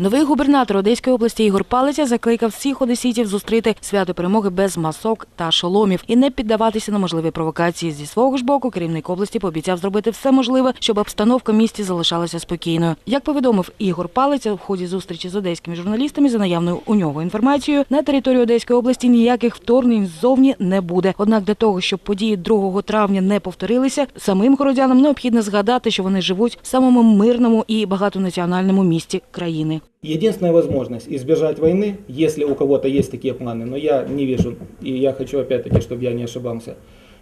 Новий губернатор Одеської області Ігор Палиця закликав всіх одеситів зустріти свято перемоги без масок та шоломів і не піддаватися на можливі провокації. Зі свого ж боку керівник області пообіцяв зробити все можливе, щоб обстановка в місті залишалася спокійною. Як повідомив Ігор Палиця в ході зустрічі з одеськими журналістами за наявною у нього інформацією, на території Одеської області ніяких вторгнень ззовні не буде. Однак для того, щоб події 2 травня не повторилися, самим городянам необхідно згадати, що вони живуть в самому мирному і багатонаціональному місті країни. Единственная возможность избежать войны, если у кого-то есть такие планы, но я не вижу, и я хочу опять-таки, чтобы я не ошибался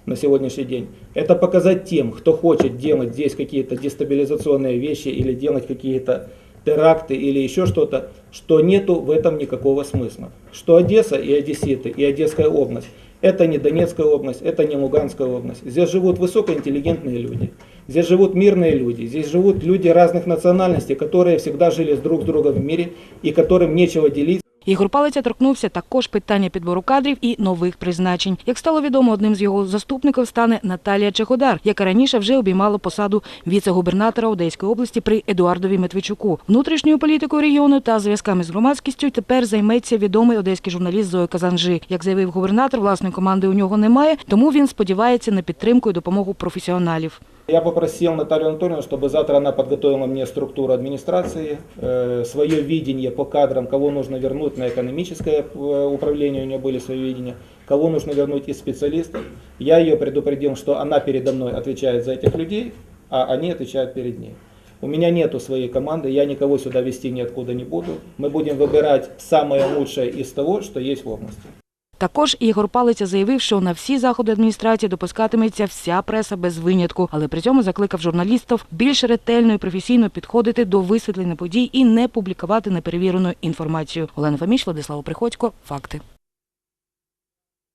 на сегодняшний день, это показать тем, кто хочет делать здесь какие-то дестабилизационные вещи или делать какие-то теракты или еще что-то, что нету в этом никакого смысла. Что Одесса и Одесситы, и Одесская область, это не Донецкая область, это не Луганская область. Здесь живут высокоинтеллигентные люди. Здесь живут мирные люди, здесь живут люди разных национальностей, которые всегда жили с друг с другом в мире и которым нечего делить. Ігор Палиця торкнувся також питання підбору кадрів і нових призначень. Як стало відомо, одним з його заступників стане Наталія Чеходар, яка раніше вже обіймала посаду віце-губернатора Одеської області при Едуардові Медведчуку. Внутрішньою політикою регіону та зв'язками з громадськістю тепер займеться відомий одеський журналіст Зоя Казанжи. Як заявив губернатор, власної команди у нього немає, тому він сподівається на підтримку і допомогу професіоналів. Я попросил Наталью Анатольевну, чтобы завтра она подготовила мне структуру администрации, э, свое видение по кадрам, кого нужно вернуть на экономическое э, управление, у нее были свои видения, кого нужно вернуть из специалистов. Я ее предупредил, что она передо мной отвечает за этих людей, а они отвечают перед ней. У меня нету своей команды, я никого сюда вести ниоткуда не буду. Мы будем выбирать самое лучшее из того, что есть в области. Також Ігор Палиця заявив, що на всі заходи адміністрації допускатиметься вся преса без винятку, але при цьому закликав журналістів більш ретельно і професійно підходити до висвітлення подій і не публікувати неперевірену інформацію. Олена Фоміч, Владислав Приходько. Факти.